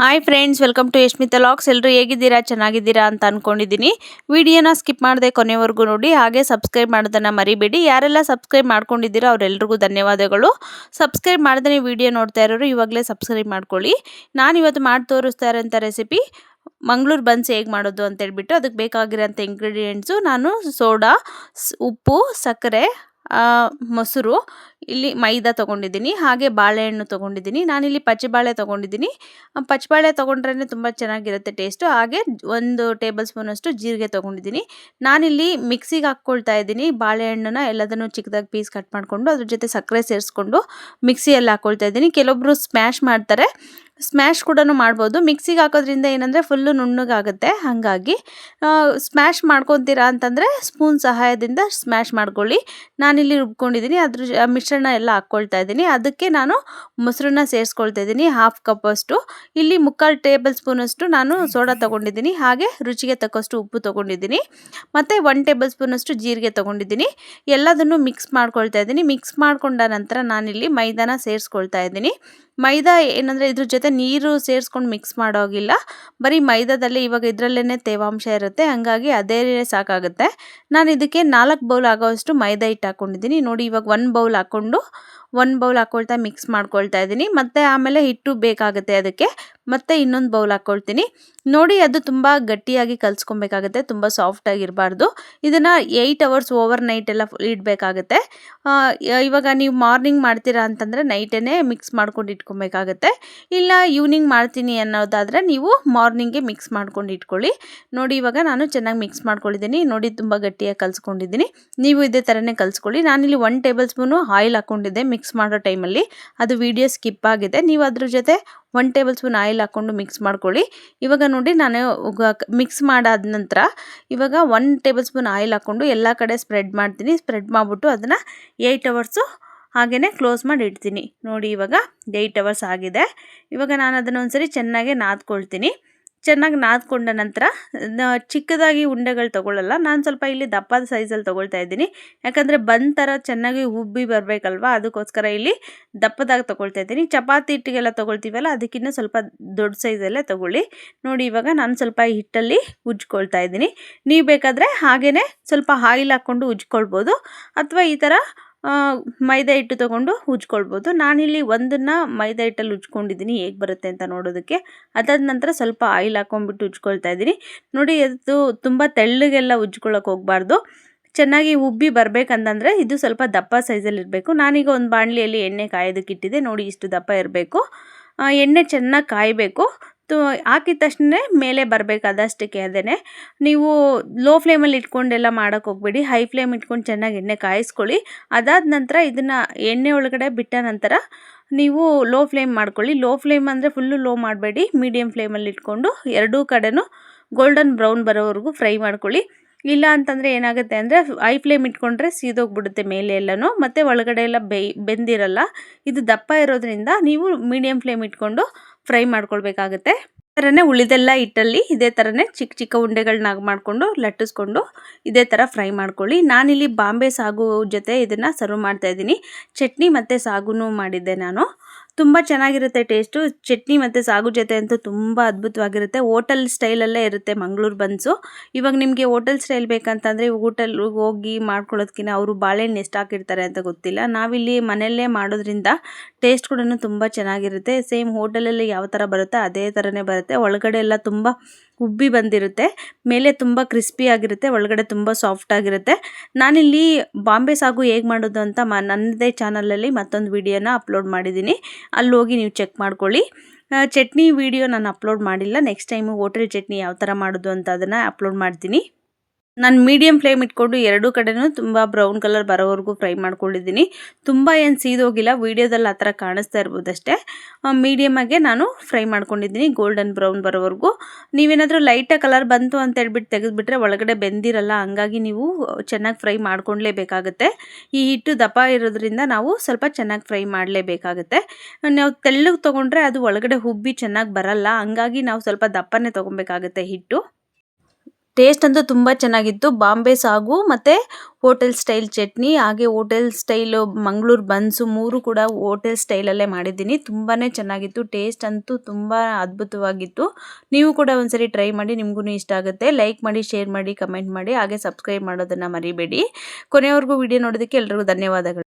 Hi friends welcome to Yashmita LOX ಎಲ್ಲರೂ ಹೇಗಿದ್ದೀರಾ? ಚೆನ್ನಾಗಿದ್ದೀರಾ ಅಂತ ಅಂದ್ಕೊಂಡಿದ್ದೀನಿ ವಿಡಿಯೋನ ಸ್ಕಿಪ್ ಮಾಡದೆ ಕೊನೆವರೆಗೂ ನೋಡಿ. ಹಾಗೆ ಸಬ್ಸ್ಕ್ರೈಬ್ ಮಾಡೋದನ್ನು ಮರಿಬೇಡಿ. ಯಾರೆಲ್ಲ ಸಬ್ಸ್ಕ್ರೈಬ್ ಮಾಡ್ಕೊಂಡಿದ್ದೀರೋ ಅವರೆಲ್ಲರಿಗೂ ಧನ್ಯವಾದಗಳು. ಸಬ್ಸ್ಕ್ರೈಬ್ ಮಾಡಿದ್ರೆ ವಿಡಿಯೋ ನೋಡ್ತಾ ಇರೋರು ಇವಾಗಲೇ ಸಬ್ಸ್ಕ್ರೈಬ್ ಮಾಡ್ಕೊಳ್ಳಿ. ನಾನು ಇವತ್ತು ಮಾಡಿ ತೋರಿಸ್ತಾ ಇರೋಂಥ ರೆಸಿಪಿ ಮಂಗಳೂರು ಬನ್ಸ್ ಹೇಗೆ ಮಾಡೋದು ಅಂತ ಹೇಳ್ಬಿಟ್ಟು, ಅದಕ್ಕೆ ಬೇಕಾಗಿರೋಂಥ ಇಂಗ್ರೀಡಿಯೆಂಟ್ಸು ನಾನು ಸೋಡಾ ಉಪ್ಪು, ಸಕ್ಕರೆ ಮೊಸರು. ಇಲ್ಲಿ ಮೈದಾ ತೊಗೊಂಡಿದ್ದೀನಿ, ಹಾಗೆ ಬಾಳೆಹಣ್ಣು ತೊಗೊಂಡಿದ್ದೀನಿ. ನಾನಿಲ್ಲಿ ಪಚ್ಚಬಾಳೆ ತೊಗೊಂಡಿದ್ದೀನಿ. ಪಚ್ಚಬಾಳೆ ತೊಗೊಂಡ್ರೇ ತುಂಬ ಚೆನ್ನಾಗಿರುತ್ತೆ ಟೇಸ್ಟು. ಹಾಗೆ ಒಂದು ಟೇಬಲ್ ಸ್ಪೂನಷ್ಟು ಜೀರಿಗೆ ತೊಗೊಂಡಿದ್ದೀನಿ. ನಾನಿಲ್ಲಿ ಮಿಕ್ಸಿಗೆ ಹಾಕ್ಕೊಳ್ತಾ ಇದ್ದೀನಿ. ಬಾಳೆಹಣ್ಣನ್ನ ಎಲ್ಲದನ್ನು ಚಿಕ್ಕದಾಗಿ ಪೀಸ್ ಕಟ್ ಮಾಡಿಕೊಂಡು, ಅದ್ರ ಜೊತೆ ಸಕ್ಕರೆ ಸೇರಿಸ್ಕೊಂಡು ಮಿಕ್ಸಿಯಲ್ಲಿ ಹಾಕ್ಕೊಳ್ತಾ ಇದ್ದೀನಿ. ಕೆಲವೊಬ್ಬರು ಸ್ಮ್ಯಾಶ್ ಮಾಡ್ತಾರೆ. ಸ್ಮ್ಯಾಶ್ ಕೂಡ ಮಾಡ್ಬೋದು. ಮಿಕ್ಸಿಗೆ ಹಾಕೋದ್ರಿಂದ ಏನಂದರೆ ಫುಲ್ಲು ನುಣ್ಣಗಾಗುತ್ತೆ. ಹಾಗಾಗಿ ಸ್ಮ್ಯಾಶ್ ಮಾಡ್ಕೊತೀರಾ ಅಂತಂದರೆ ಸ್ಪೂನ್ ಸಹಾಯದಿಂದ ಸ್ಮ್ಯಾಶ್ ಮಾಡ್ಕೊಳ್ಳಿ. ನಾನಿಲ್ಲಿ ರುಬ್ಕೊಂಡಿದ್ದೀನಿ ಅದ್ರ ಮಿಶ್ರಣ ಎಲ್ಲ ಹಾಕ್ಕೊಳ್ತಾ ಇದ್ದೀನಿ. ಅದಕ್ಕೆ ನಾನು ಮೊಸರನ್ನ ಸೇರಿಸ್ಕೊಳ್ತಾ ಇದ್ದೀನಿ. ಹಾಫ್ ಕಪ್ಪಷ್ಟು ಇಲ್ಲಿ ಮುಕ್ಕಾಲು ಟೇಬಲ್ ಸ್ಪೂನಷ್ಟು ನಾನು ಸೋಡಾ ತೊಗೊಂಡಿದ್ದೀನಿ. ಹಾಗೆ ರುಚಿಗೆ ತಕ್ಕಷ್ಟು ಉಪ್ಪು ತೊಗೊಂಡಿದ್ದೀನಿ. ಮತ್ತು ಒನ್ ಟೇಬಲ್ ಸ್ಪೂನಷ್ಟು ಜೀರಿಗೆ ತೊಗೊಂಡಿದ್ದೀನಿ. ಎಲ್ಲದನ್ನು ಮಿಕ್ಸ್ ಮಾಡ್ಕೊಳ್ತಾ ಇದ್ದೀನಿ. ಮಿಕ್ಸ್ ಮಾಡ್ಕೊಂಡ ನಂತರ ನಾನಿಲ್ಲಿ ಮೈದಾನ ಸೇರಿಸ್ಕೊಳ್ತಾ ಇದ್ದೀನಿ. ಮೈದಾ ಏನಂದರೆ ಇದ್ರ ಜೊತೆ ನೀರು ಸೇರಿಸ್ಕೊಂಡು ಮಿಕ್ಸ್ ಮಾಡೋಗಿಲ್ಲ. ಬರೀ ಮೈದಾದಲ್ಲಿ ಇವಾಗ ಇದರಲ್ಲೇ ತೇವಾಂಶ ಇರುತ್ತೆ. ಹಾಗಾಗಿ ಅದೇ ಸಾಕಾಗುತ್ತೆ. ನಾನು ಇದಕ್ಕೆ ನಾಲ್ಕು ಬೌಲ್ ಆಗೋವಷ್ಟು ಮೈದಾ ಹಿಟ್ಟು ಹಾಕ್ಕೊಂಡಿದ್ದೀನಿ ನೋಡಿ ಇವಾಗ ಒಂದು ಬೌಲ್ ಹಾಕ್ಕೊಂಡು ಒಂದು ಬೌಲ್ ಹಾಕ್ಕೊಳ್ತಾ ಮಿಕ್ಸ್ ಮಾಡ್ಕೊಳ್ತಾ ಇದ್ದೀನಿ. ಮತ್ತು ಆಮೇಲೆ ಹಿಟ್ಟು ಬೇಕಾಗುತ್ತೆ ಅದಕ್ಕೆ. ಮತ್ತೆ ಇನ್ನೊಂದು ಬೌಲ್ ಹಾಕ್ಕೊಳ್ತೀನಿ ನೋಡಿ, ಅದು ತುಂಬ ಗಟ್ಟಿಯಾಗಿ ಕಲಿಸ್ಕೊಬೇಕಾಗುತ್ತೆ. ತುಂಬ ಸಾಫ್ಟಾಗಿರಬಾರ್ದು ಇದನ್ನು ಏಯ್ಟ್ ಅವರ್ಸ್ ಓವರ್ ನೈಟ್ ಎಲ್ಲ ಇಡಬೇಕಾಗುತ್ತೆ. ಇವಾಗ ನೀವು ಮಾರ್ನಿಂಗ್ ಮಾಡ್ತೀರಾ ಅಂತಂದರೆ ನೈಟೇ ಮಿಕ್ಸ್ ಮಾಡ್ಕೊಂಡು ಇಟ್ಕೊಬೇಕಾಗುತ್ತೆ. ಇಲ್ಲ ಈವ್ನಿಂಗ್ ಮಾಡ್ತೀನಿ ಅನ್ನೋದಾದರೆ ನೀವು ಮಾರ್ನಿಂಗ್ಗೆ ಮಿಕ್ಸ್ ಮಾಡ್ಕೊಂಡು ಇಟ್ಕೊಳ್ಳಿ. ನೋಡಿ, ಇವಾಗ ನಾನು ಚೆನ್ನಾಗಿ ಮಿಕ್ಸ್ ಮಾಡ್ಕೊಂಡಿದ್ದೀನಿ ನೋಡಿ, ತುಂಬ ಗಟ್ಟಿಯಾಗಿ ಕಲ್ಸ್ಕೊಂಡಿದ್ದೀನಿ. ನೀವು ಇದೇ ಥರನೇ ಕಲಿಸ್ಕೊಳ್ಳಿ. ನಾನಿಲ್ಲಿ ಒನ್ ಟೇಬಲ್ ಸ್ಪೂನು ಆಯಿಲ್ ಹಾಕ್ಕೊಂಡಿದ್ದೆ ಮಾಡೋ ಟೈಮಲ್ಲಿ ಅದು ವಿಡಿಯೋ ಸ್ಕಿಪ್ ಆಗಿದೆ. ನೀವು ಅದ್ರ ಜೊತೆ ಒನ್ ಟೇಬಲ್ ಸ್ಪೂನ್ ಆಯಿಲ್ ಹಾಕ್ಕೊಂಡು ಮಿಕ್ಸ್ ಮಾಡ್ಕೊಳ್ಳಿ. ಇವಾಗ ನೋಡಿ ನಾನು ಮಿಕ್ಸ್ ಮಾಡಾದ ನಂತರ ಇವಾಗ ಒನ್ ಟೇಬಲ್ ಸ್ಪೂನ್ ಆಯಿಲ್ ಹಾಕ್ಕೊಂಡು ಎಲ್ಲ ಕಡೆ ಸ್ಪ್ರೆಡ್ ಮಾಡ್ತೀನಿ. ಸ್ಪ್ರೆಡ್ ಮಾಡಿಬಿಟ್ಟು ಅದನ್ನು ಏಯ್ಟ್ ಅವರ್ಸು ಹಾಗೆಯೇ ಕ್ಲೋಸ್ ಮಾಡಿ ಇಡ್ತೀನಿ. ನೋಡಿ ಇವಾಗ ಏಯ್ಟ್ ಅವರ್ಸ್ ಆಗಿದೆ. ಇವಾಗ ನಾನು ಅದನ್ನು ಒಂದ್ಸರಿ ಚೆನ್ನಾಗೆ ನಾದ್ಕೊಳ್ತೀನಿ. ಚೆನ್ನಾಗಿ ನಾದ್ಕೊಂಡ ನಂತರ ಚಿಕ್ಕದಾಗಿ ಉಂಡೆಗಳು ತೊಗೊಳ್ಳಲ್ಲ ನಾನು ಸ್ವಲ್ಪ ಇಲ್ಲಿ ದಪ್ಪದ ಸೈಜಲ್ಲಿ ತೊಗೊಳ್ತಾ ಇದ್ದೀನಿ. ಯಾಕಂದರೆ ಬಂದ ಥರ ಚೆನ್ನಾಗಿ ಉಬ್ಬಿ ಬರಬೇಕಲ್ವಾ? ಅದಕ್ಕೋಸ್ಕರ ಇಲ್ಲಿ ದಪ್ಪದಾಗಿ ತೊಗೊಳ್ತಾ ಇದ್ದೀನಿ. ಚಪಾತಿ ಹಿಟ್ಟಿಗೆಲ್ಲ ತೊಗೊಳ್ತೀವಲ್ಲ ಅದಕ್ಕಿಂತ ಸ್ವಲ್ಪ ದೊಡ್ಡ ಸೈಜಲ್ಲೇ ತೊಗೊಳ್ಳಿ. ನೋಡಿ, ಇವಾಗ ನಾನು ಸ್ವಲ್ಪ ಹಿಟ್ಟಲ್ಲಿ ಉಜ್ಕೊಳ್ತಾ ಇದ್ದೀನಿ. ನೀವು ಬೇಕಾದರೆ ಹಾಗೇ ಸ್ವಲ್ಪ ಆಯಿಲ್ ಹಾಕ್ಕೊಂಡು ಉಜ್ಕೊಳ್ಬೋದು. ಅಥವಾ ಈ ಥರ ಮೈದಾ ಹಿಟ್ಟು ತೊಗೊಂಡು ಉಜ್ಕೊಳ್ಬೋದು ನಾನಿಲ್ಲಿ ಒಂದನ್ನು ಮೈದಾ ಹಿಟ್ಟಲ್ಲಿ ಉಜ್ಕೊಂಡಿದ್ದೀನಿ ಹೇಗೆ ಬರುತ್ತೆ ಅಂತ ನೋಡೋದಕ್ಕೆ. ಅದಾದ ನಂತರ ಸ್ವಲ್ಪ ಆಯಿಲ್ ಹಾಕೊಂಡ್ಬಿಟ್ಟು ಉಜ್ಕೊಳ್ತಾ ಇದ್ದೀನಿ. ನೋಡಿ, ಅದು ತುಂಬ ತೆಳ್ಳಗೆಲ್ಲ ಉಜ್ಕೊಳ್ಳೋಕೆ ಹೋಗಬಾರ್ದು. ಚೆನ್ನಾಗಿ ಉಬ್ಬಿ ಬರಬೇಕಂತಂದರೆ ಇದು ಸ್ವಲ್ಪ ದಪ್ಪ ಸೈಜಲ್ಲಿ ಇರಬೇಕು. ನಾನೀಗ ಒಂದು ಬಾಣಲಿಯಲ್ಲಿ ಎಣ್ಣೆ ಕಾಯೋದಕ್ಕಿಟ್ಟಿದೆ ನೋಡಿ, ಇಷ್ಟು ದಪ್ಪ ಇರಬೇಕು. ಎಣ್ಣೆ ಚೆನ್ನಾಗಿ ಕಾಯಬೇಕು. ತು ಹಾಕಿದ ತಕ್ಷಣ ಮೇಲೆ ಬರಬೇಕು ಅದಷ್ಟಕ್ಕೆ ಅದೇ ನೀವು ಲೋ ಫ್ಲೇಮಲ್ಲಿ ಇಟ್ಕೊಂಡೆಲ್ಲ ಮಾಡೋಕ್ಕೆ ಹೋಗಬೇಡಿ. ಹೈ ಫ್ಲೇಮ್ ಇಟ್ಕೊಂಡು ಚೆನ್ನಾಗಿ ಎಣ್ಣೆ ಕಾಯಿಸ್ಕೊಳ್ಳಿ. ಅದಾದ ನಂತರ ಇದನ್ನು ಎಣ್ಣೆ ಒಳಗಡೆ ಬಿಟ್ಟ ನಂತರ ನೀವು ಲೋ ಫ್ಲೇಮ್ ಮಾಡ್ಕೊಳ್ಳಿ. ಲೋ ಫ್ಲೇಮ್ ಅಂದರೆ ಫುಲ್ಲು ಲೋ ಮಾಡಬೇಡಿ. ಮೀಡಿಯಮ್ ಫ್ಲೇಮಲ್ಲಿ ಇಟ್ಕೊಂಡು ಎರಡೂ ಕಡೆನೂ ಗೋಲ್ಡನ್ ಬ್ರೌನ್ ಬರೋವರೆಗೂ ಫ್ರೈ ಮಾಡ್ಕೊಳ್ಳಿ. ಇಲ್ಲ ಅಂತಂದರೆ ಏನಾಗುತ್ತೆ ಅಂದರೆ ಐ ಫ್ಲೇಮ್ ಇಟ್ಕೊಂಡ್ರೆ ಸೀದೋಗ್ಬಿಡುತ್ತೆ ಮೇಲೆ ಎಲ್ಲನೂ. ಮತ್ತು ಒಳಗಡೆ ಎಲ್ಲ ಬೆಂದಿರಲ್ಲ. ಇದು ದಪ್ಪ ಇರೋದ್ರಿಂದ ನೀವು ಮೀಡಿಯಮ್ ಫ್ಲೇಮ್ ಇಟ್ಕೊಂಡು ಫ್ರೈ ಮಾಡ್ಕೊಳ್ಬೇಕಾಗತ್ತೆ. ಥರನೇ ಉಳಿದೆಲ್ಲ ಹಿಟ್ಟಲ್ಲಿ ಇದೇ ಥರನೇ ಚಿಕ್ಕ ಚಿಕ್ಕ ಉಂಡೆಗಳನ್ನ ಮಾಡಿಕೊಂಡು, ಲಟ್ಟಿಸ್ಕೊಂಡು ಇದೇ ಥರ ಫ್ರೈ ಮಾಡ್ಕೊಳ್ಳಿ. ನಾನಿಲ್ಲಿ ಬಾಂಬೆ ಸಾಗು ಜೊತೆ ಇದನ್ನು ಸರ್ವ್ ಮಾಡ್ತಾ ಇದ್ದೀನಿ. ಚಟ್ನಿ ಮತ್ತು ಸಾಗುನೂ ಮಾಡಿದ್ದೆ ನಾನು. ತುಂಬ ಚೆನ್ನಾಗಿರುತ್ತೆ ಟೇಸ್ಟು ಚಟ್ನಿ ಮತ್ತು ಸಾಗು ಜೊತೆ ಅಂತೂ ತುಂಬ ಅದ್ಭುತವಾಗಿರುತ್ತೆ. ಹೋಟೆಲ್ ಸ್ಟೈಲಲ್ಲೇ ಇರುತ್ತೆ ಮಂಗಳೂರು ಬನ್ಸು. ಇವಾಗ ನಿಮಗೆ ಹೋಟೆಲ್ ಸ್ಟೈಲ್ ಬೇಕಂತಂದರೆ ಹೋಟೆಲ್ ಹೋಗಿ ಮಾಡ್ಕೊಳ್ಳೋದಕ್ಕಿಂತ ಅವರು ಬಾಳೆಹಣ್ಣು ಎಷ್ಟು ಹಾಕಿರ್ತಾರೆ ಅಂತ ಗೊತ್ತಿಲ್ಲ. ನಾವಿಲ್ಲಿ ಮನೆಯಲ್ಲೇ ಮಾಡೋದ್ರಿಂದ ಟೇಸ್ಟ್ ಕೂಡ ತುಂಬ ಚೆನ್ನಾಗಿರುತ್ತೆ. ಸೇಮ್ ಹೋಟೆಲಲ್ಲಿ ಯಾವ ಥರ ಬರುತ್ತೆ ಅದೇ ಥರನೇ ಬರುತ್ತೆ. ಒಳಗಡೆ ಎಲ್ಲ ತುಂಬ ಉಬ್ಬಿ ಬಂದಿರುತ್ತೆ. ಮೇಲೆ ತುಂಬ ಕ್ರಿಸ್ಪಿ ಆಗಿರುತ್ತೆ, ಒಳಗಡೆ ತುಂಬ ಸಾಫ್ಟ್ ಆಗಿರುತ್ತೆ. ನಾನಿಲ್ಲಿ ಬಾಂಬೆ ಸಾಗು ಹೇಗೆ ಮಾಡೋದು ಅಂತ ಮ, ನನ್ನದೇ ಚಾನಲಲ್ಲಿ ಮತ್ತೊಂದು ವಿಡಿಯೋನ ಅಪ್ಲೋಡ್ ಮಾಡಿದ್ದೀನಿ. ಅಲ್ಲಿ ಹೋಗಿ ನೀವು ಚೆಕ್ ಮಾಡ್ಕೊಳ್ಳಿ. ಚಟ್ನಿ ವಿಡಿಯೋ ನಾನು ಅಪ್ಲೋಡ್ ಮಾಡಿಲ್ಲ. ನೆಕ್ಸ್ಟ್ ಟೈಮು ಹೋಟೆಲ್ ಚಟ್ನಿ ಯಾವ ಥರ ಮಾಡೋದು ಅಂತ ಅದನ್ನು ಅಪ್ಲೋಡ್ ಮಾಡ್ತೀನಿ. ನಾನು ಮೀಡಿಯಮ್ ಫ್ಲೇಮ್ ಇಟ್ಕೊಂಡು ಎರಡೂ ಕಡೆನೂ ತುಂಬ ಬ್ರೌನ್ ಕಲರ್ ಬರೋವರೆಗೂ ಫ್ರೈ ಮಾಡ್ಕೊಂಡಿದ್ದೀನಿ. ತುಂಬ ಏನು ಸೀದೋಗಿಲ್ಲ ವೀಡಿಯೋದಲ್ಲಿ ಆ ಥರ ಕಾಣಿಸ್ತಾ ಇರ್ಬೋದಷ್ಟೇ. ಮೀಡಿಯಮಾಗೆ ನಾನು ಫ್ರೈ ಮಾಡ್ಕೊಂಡಿದ್ದೀನಿ ಗೋಲ್ಡನ್ ಬ್ರೌನ್ ಬರೋವರೆಗೂ. ನೀವೇನಾದರೂ ಲೈಟಾಗಿ ಕಲರ್ ಬಂತು ಅಂತ ಹೇಳ್ಬಿಟ್ಟು ತೆಗೆದುಬಿಟ್ರೆ ಒಳಗಡೆ ಬೆಂದಿರಲ್ಲ, ಹಂಗಾಗಿ ನೀವು ಚೆನ್ನಾಗಿ ಫ್ರೈ ಮಾಡ್ಕೊಳ್ಲೇಬೇಕಾಗುತ್ತೆ ಈ ಹಿಟ್ಟು ದಪ್ಪ ಇರೋದ್ರಿಂದ ನಾವು ಸ್ವಲ್ಪ ಚೆನ್ನಾಗಿ ಫ್ರೈ ಮಾಡಲೇಬೇಕಾಗುತ್ತೆ. ನಾವು ತೆಳ್ಳಗೆ ತೊಗೊಂಡ್ರೆ ಅದು ಒಳಗಡೆ ಹುಬ್ಬಿ ಚೆನ್ನಾಗಿ ಬರಲ್ಲ, ಹಂಗಾಗಿ ನಾವು ಸ್ವಲ್ಪ ದಪ್ಪನೇ ತೊಗೊಬೇಕಾಗುತ್ತೆ ಹಿಟ್ಟು. ಟೇಸ್ಟ್ ಅಂತೂ ತುಂಬ ಚೆನ್ನಾಗಿತ್ತು. ಬಾಂಬೆ ಸಾಗು ಮತ್ತು ಹೋಟೆಲ್ ಸ್ಟೈಲ್ ಚಟ್ನಿ, ಹಾಗೆ ಹೋಟೆಲ್ ಸ್ಟೈಲು ಮಂಗಳೂರು ಬನ್ಸು ಮೂರು ಕೂಡ ಹೋಟೆಲ್ ಸ್ಟೈಲಲ್ಲೇ ಮಾಡಿದ್ದೀನಿ. ತುಂಬಾ ಚೆನ್ನಾಗಿತ್ತು. ಟೇಸ್ಟ್ ಅಂತೂ ತುಂಬ ಅದ್ಭುತವಾಗಿತ್ತು. ನೀವು ಕೂಡ ಒಂದ್ಸರಿ ಟ್ರೈ ಮಾಡಿ, ನಿಮಗೂ ಇಷ್ಟ ಆಗುತ್ತೆ. ಲೈಕ್ ಮಾಡಿ ಶೇರ್ ಮಾಡಿ ಕಮೆಂಟ್ ಮಾಡಿ, ಹಾಗೆ ಸಬ್ಸ್ಕ್ರೈಬ್ ಮಾಡೋದನ್ನು ಮರಿಬೇಡಿ. ಕೊನೆವರೆಗೂ ವಿಡಿಯೋ ನೋಡೋದಕ್ಕೆ ಎಲ್ರಿಗೂ ಧನ್ಯವಾದಗಳು.